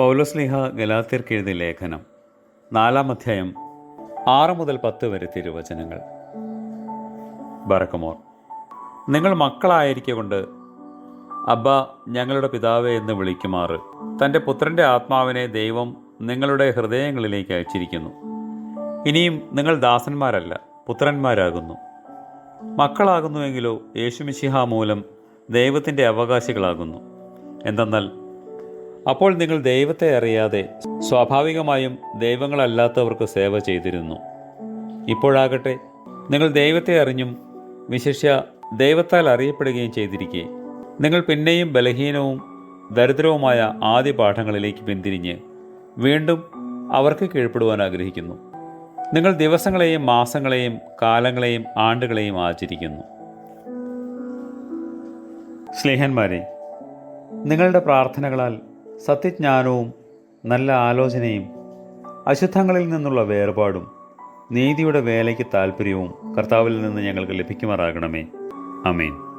പൗലോസ്ലിഹ ഗലാത്തിർക്ക് എഴുതിയ ലേഖനം നാലാം അധ്യായം ആറ് മുതൽ പത്ത് വരെ തിരുവചനങ്ങൾ. ബറക്കമോർ നിങ്ങൾ മക്കളായിരിക്കൊണ്ട് അബ്ബ ഞങ്ങളുടെ പിതാവേ എന്ന് വിളിക്കുമാറ്. തന്റെ പുത്രന്റെ ആത്മാവിനെ ദൈവം നിങ്ങളുടെ ഹൃദയങ്ങളിലേക്ക് അയച്ചിരിക്കുന്നു. ഇനിയും നിങ്ങൾ ദാസന്മാരല്ല പുത്രന്മാരാകുന്നു. മക്കളാകുന്നുവെങ്കിലോ യേശുമിശിഹ മൂലം ദൈവത്തിന്റെ അവകാശികളാകുന്നു. എന്തെന്നാൽ അപ്പോൾ നിങ്ങൾ ദൈവത്തെ അറിയാതെ സ്വാഭാവികമായും ദൈവങ്ങളല്ലാത്തവർക്ക് സേവ ചെയ്തിരുന്നു. ഇപ്പോഴാകട്ടെ നിങ്ങൾ ദൈവത്തെ അറിഞ്ഞും വിശിഷ്യ ദൈവത്താൽ അറിയപ്പെടുകയും ചെയ്തിരിക്കെ. നിങ്ങൾ പിന്നെയും ബലഹീനവും ദരിദ്രവുമായ ആദ്യ പാഠങ്ങളിലേക്ക് പിന്തിരിഞ്ഞ് വീണ്ടും അവർക്ക് കീഴ്പ്പെടുവാൻ ആഗ്രഹിക്കുന്നു. നിങ്ങൾ ദിവസങ്ങളെയും മാസങ്ങളെയും കാലങ്ങളെയും ആണ്ടുകളെയും ആചരിക്കുന്നു. സ്നേഹന്മാരെ നിങ്ങളുടെ പ്രാർത്ഥനകളാൽ സത്യജ്ഞാനവും നല്ല ആലോചനയും അശുദ്ധങ്ങളിൽ നിന്നുള്ള വേർപാടും നീതിയുടെ വേലയ്ക്ക് താല്പര്യവും കർത്താവിൽ നിന്ന് ഞങ്ങൾക്ക് ലഭിക്കുമാറാകണമേ. അമേൻ